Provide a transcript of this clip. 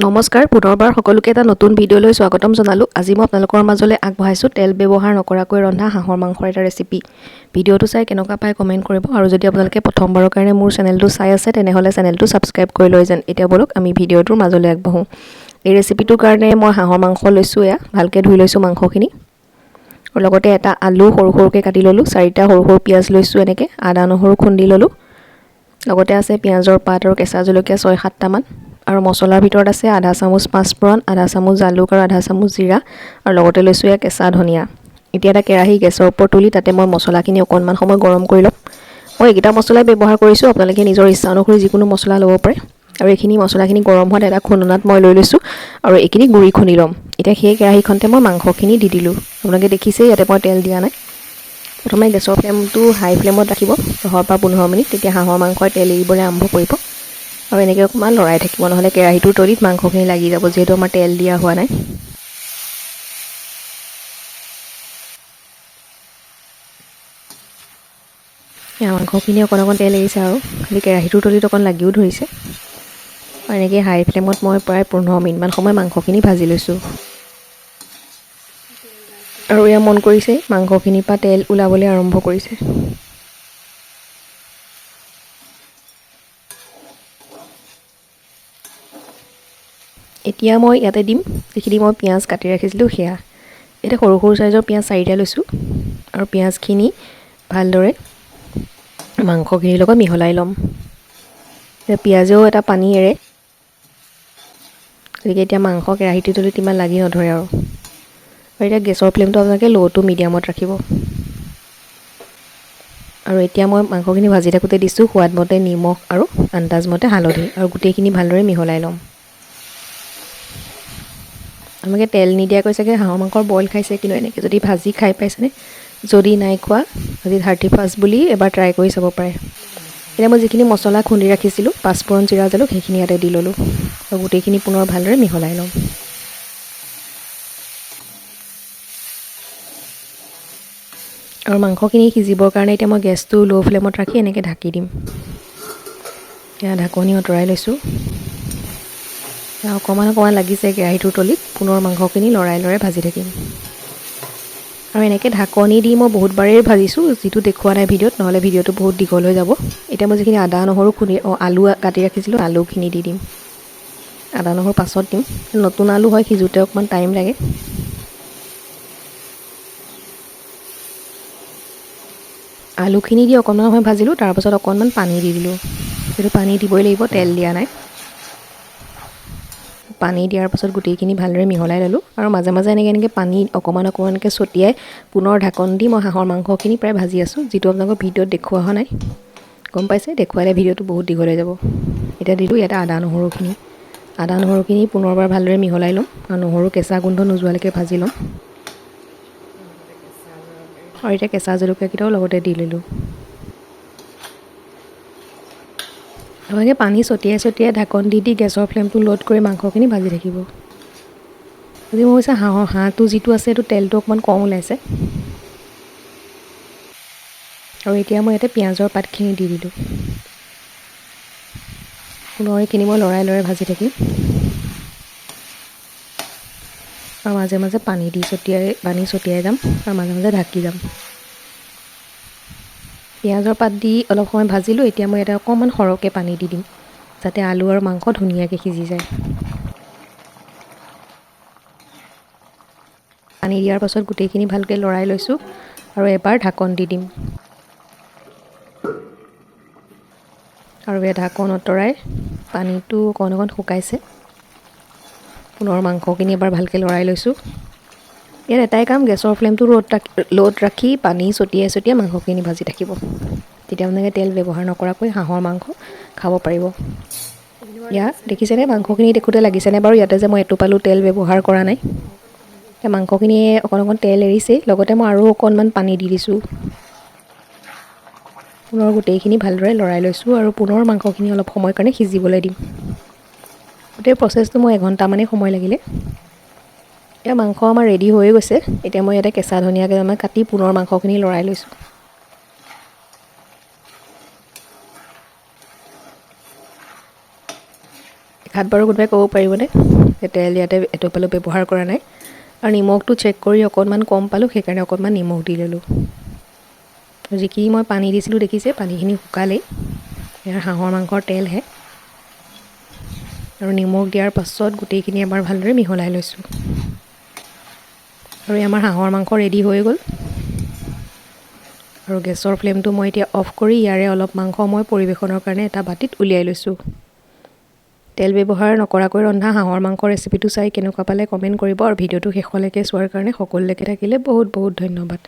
নমস্কাৰ পুনৰবাৰ সকলোকে এটা নতুন ভিডিঅ'লৈ স্বাগতম জনালোঁ। আজি মই আপোনালোকৰ মাজলৈ আগবঢ়াইছোঁ তেল ব্যৱহাৰ নকৰাকৈ ৰন্ধা হাঁহৰ মাংসৰ এটা ৰেচিপি ভিডিঅ'টো চাই কেনেকুৱা পায় কমেণ্ট কৰিব আৰু যদি আপোনালোকে প্ৰথমবাৰৰ কাৰণে মোৰ চেনেলটো চাই আছে তেনেহ'লে চেনেলটো ছাবস্ক্ৰাইব কৰি লৈ যেন। এতিয়া ব'লক আমি ভিডিঅ'টোৰ মাজলৈ আগবাঢ়োঁ। এই ৰেচিপিটোৰ কাৰণে মই হাঁহৰ মাংস লৈছোঁ এয়া ভালকৈ ধুই লৈছোঁ মাংসখিনি। আৰু লগতে এটা আলু সৰু সৰুকৈ কাটি ল'লোঁ চাৰিটা সৰু সৰু পিঁয়াজ লৈছোঁ এনেকৈ আদা নহৰু খুন্দি ল'লোঁ। লগতে আছে পিঁয়াজৰ পাত আৰু কেঁচা জলকীয়া ছয় সাতটামান। আৰু মছলাৰ ভিতৰত আছে আধা চামুচ পাঁচফোৰণ আধা চামুচ জালুক আৰু আধা চামুচ জিৰা। আৰু লগতে লৈছোঁ এয়া কেঁচা ধনিয়া। এতিয়া এটা কেৰাহী গেছৰ ওপৰত তুলি তাতে মই মছলাখিনি অকণমান সময় গৰম কৰি ল'ম। মই এইকেইটা মছলাই ব্যৱহাৰ কৰিছোঁ আপোনালোকে নিজৰ ইচ্ছা অনুসৰি যিকোনো মছলা ল'ব পাৰে। আৰু এইখিনি মছলাখিনি গৰম হোৱাত এটা খুন্দনাত মই লৈ লৈছোঁ আৰু এইখিনি গুড়ি খুন্দি ল'ম। এতিয়া সেই কেৰাহীখনতে মই মাংসখিনি দি দিলোঁ। আপোনালোকে দেখিছেই ইয়াতে মই তেল দিয়া নাই। প্ৰথমে গেছৰ ফ্লেমটো হাই ফ্লেমত ৰাখিব। দহৰ পৰা পোন্ধৰ মিনিট তেতিয়া হাঁহৰ মাংসই তেল এৰিবলৈ আৰম্ভ কৰিব। আৰু এনেকৈ অকণমান লৰাই থাকিব নহ'লে কেৰাহীটোৰ তলিত মাংসখিনি লাগি যাব যিহেতু আমাৰ তেল দিয়া হোৱা নাই। এয়া মাংসখিনি অকণ অকণ তেল এৰিছে আৰু খালি কেৰাহীটোৰ তলিত অকণ লাগিও ধৰিছে। আৰু এনেকৈ হাই ফ্লেমত মই প্ৰায় পোন্ধৰ মিনিটমান সময় মাংসখিনি ভাজি লৈছোঁ। আৰু এয়া মন কৰিছে মাংসখিনিৰ পৰা তেল ওলাবলৈ আৰম্ভ কৰিছে। এতিয়া মই ইয়াতে দিম। যিখিনি মই পিঁয়াজ কাটি ৰাখিছিলোঁ সেয়া। এতিয়া সৰু সৰু চাইজৰ পিঁয়াজ চাৰিটা লৈছোঁ আৰু পিঁয়াজখিনি ভালদৰে মাংসখিনিৰ লগত মিহলাই ল'ম। পিঁয়াজেও এটা পানী এৰে। গতিকে এতিয়া মাংস কেৰাহীটোৰ তলিত ইমান লাগি নধৰে আৰু। আৰু এতিয়া গেছৰ ফ্লেমটো আপোনালোকে ল' টু মিডিয়ামত ৰাখিব। আৰু এতিয়া মই মাংসখিনি ভাজি থাকোঁতে দিছোঁ সোৱাদমতে নিমখ আৰু আন্দাজমতে হালধি আৰু গোটেইখিনি ভালদৰে মিহলাই ল'ম। আপোনালোকে তেল নিদিয়াকৈ চাগে হাঁহৰ মাংসৰ বইল খাইছে কিন্তু এনেকৈ যদি ভাজি খাই পাইছেনে? যদি নাই খোৱা আজি থাৰ্টি ফাৰ্ষ্ট বুলি এবাৰ ট্ৰাই কৰি চাব পাৰে। এতিয়া মই যিখিনি মছলা খুন্দি ৰাখিছিলোঁ পাঁচফোৰণ জিৰা জালুক সেইখিনি ইয়াতে দি ল'লোঁ আৰু গোটেইখিনি পুনৰ ভালদৰে মিহলাই ল'ম। আৰু মাংসখিনি সিজিবৰ কাৰণে এতিয়া মই গেছটো ল' ফ্লেমত ৰাখি এনেকৈ ঢাকি দিম। এতিয়া ঢাকনি আঁতৰাই লৈছোঁ। অকণমান অকণমান লাগিছে কেৰাহীটোৰ তলিত পুনৰ মাংসখিনি লৰাই লৰাই ভাজি থাকিম। আৰু এনেকৈ ঢাকনি দি মই বহুতবাৰেই ভাজিছোঁ যিটো দেখুওৱা নাই ভিডিঅ'ত নহ'লে ভিডিঅ'টো বহুত দীঘল হৈ যাব। এতিয়া মই যিখিনি আদা নহৰু খুন্দি অঁ আলু কাটি ৰাখিছিলোঁ আলুখিনি দি দিম। আদা নহৰু পাছত দিম। নতুন আলু হয় সিজোতে অকণমান টাইম লাগে। আলুখিনি দি অকণমান সময় ভাজিলোঁ তাৰপাছত অকণমান পানী দি দিলোঁ। সেইটো পানী দিবই লাগিব তেল দিয়া নাই। পানী দিয়াৰ পাছত গোটেইখিনি ভালদৰে মিহলাই ল'লোঁ আৰু মাজে মাজে এনেকৈ এনেকৈ পানী অকণমান অকণমানকৈ ছটিয়াই পুনৰ ঢাকন দি মই হাঁহৰ মাংসখিনি প্ৰায় ভাজি আছোঁ। যিটো আপোনালোকৰ ভিডিঅ'ত দেখুওৱা হোৱা নাই গম পাইছে? দেখুৱালে ভিডিঅ'টো বহুত দীঘল যাব। এতিয়া দিলোঁ ইয়াতে আদা নহৰুখিনি। আদা নহৰুখিনি পুনৰবাৰ ভালদৰে মিহলাই ল'ম আৰু নহৰু কেঁচা গোন্ধ নোযোৱালৈকে ভাজি ল'ম। আৰু এতিয়া কেঁচা জলকীয়াকেইটাও লগতে দি ল'লোঁ। আপোনালোকে পানী ছটিয়াই ছটিয়াই ঢাকন দি দি গেছৰ ফ্লেমটো ল'ড কৰি মাংসখিনি ভাজি থাকিব। আজি মই কৈছে হাঁহৰ, হাঁহটো যিটো আছে সেইটো তেলটো অকণমান কম ওলাইছে। আৰু এতিয়া মই ইয়াতে পিঁয়াজৰ পাতখিনি দি দিলোঁ। পুনৰ এইখিনি মই লৰাই লৰাই ভাজি থাকিম। আৰু মাজে মাজে পানী দি ছটিয়াই, পানী ছটিয়াই যাম আৰু মাজে মাজে ঢাকি যাম। পিঁয়াজৰ পাত দি অলপ সময় ভাজিলোঁ এতিয়া মই ইয়াতে অকণমান সৰহকৈ পানী দি দিম যাতে আলু আৰু মাংস ধুনীয়াকৈ সিজি যায়। পানী দিয়াৰ পাছত গোটেইখিনি ভালকৈ লৰাই লৈছোঁ আৰু এবাৰ ঢাকন দি দিম। আৰু এই ঢাকন আঁতৰাই পানীটো অকণ অকণ শুকাইছে। পুনৰ মাংসখিনি এবাৰ ভালকৈ লৰাই লৈছোঁ। ইয়াত এটাই কাম গেছৰ ফ্লেমটো ৰ'দ ৰাখি ল'ত ৰাখি পানী ছটিয়াই ছটিয়াই মাংসখিনি ভাজি থাকিব। তেতিয়া আপোনালোকে তেল ব্যৱহাৰ নকৰাকৈ হাঁহৰ মাংস খাব পাৰিব। ইয়াত দেখিছেনে? মাংসখিনি দেখোঁতে লাগিছেনে বাৰু? ইয়াতে যে মই এটোপালো তেল ব্যৱহাৰ কৰা নাই। মাংসখিনিয়ে অকণ অকণ তেল এৰিছেই লগতে মই আৰু অকণমান পানী দি দিছোঁ। পুনৰ গোটেইখিনি ভালদৰে লৰাই লৈছোঁ আৰু পুনৰ মাংসখিনি অলপ সময়ৰ কাৰণে সিজিবলৈ দিম। গোটেই প্ৰচেছটো মই এঘণ্টামানেই সময় লাগিলে। এতিয়া মাংস আমাৰ ৰেডি হৈয়ে গৈছে। এতিয়া মই ইয়াতে কেঁচা ধনিয়া কেইটামান কাটি পুনৰ মাংসখিনি লৰাই লৈছোঁ। দেখাত বাৰু কোনোবাই ক'ব পাৰিবনে? যে তেল ইয়াতে এটোপালো ব্যৱহাৰ কৰা নাই। আৰু নিমখটো চেক কৰি অকণমান কম পালোঁ সেইকাৰণে অকণমান নিমখ দি ল'লোঁ। যিখিনি মই পানী দিছিলোঁ দেখিছে পানীখিনি শুকালেই। ইয়াৰ হাঁহৰ মাংসৰ তেলহে আৰু নিমখ দিয়াৰ পাছত গোটেইখিনি এবাৰ ভালদৰে মিহলাই লৈছোঁ। আৰু আমাৰ হাঁহৰ মাংস ৰেডি হৈ গ'ল। আৰু গেছৰ ফ্লেমটো মই এতিয়া অফ কৰি ইয়াৰে অলপ মাংস মই পৰিৱেশনৰ কাৰণে এটা বাতিত উলিয়াই লৈছোঁ। তেল ব্যৱহাৰ নকৰাকৈ ৰন্ধা হাঁহৰ মাংস ৰেচিপিটো চাই কেনেকুৱা পালে কমেণ্ট কৰিব আৰু ভিডিঅ'টো শেষলৈকে চোৱাৰ কাৰণে সকলোলৈকে থাকিলে বহুত বহুত ধন্যবাদ।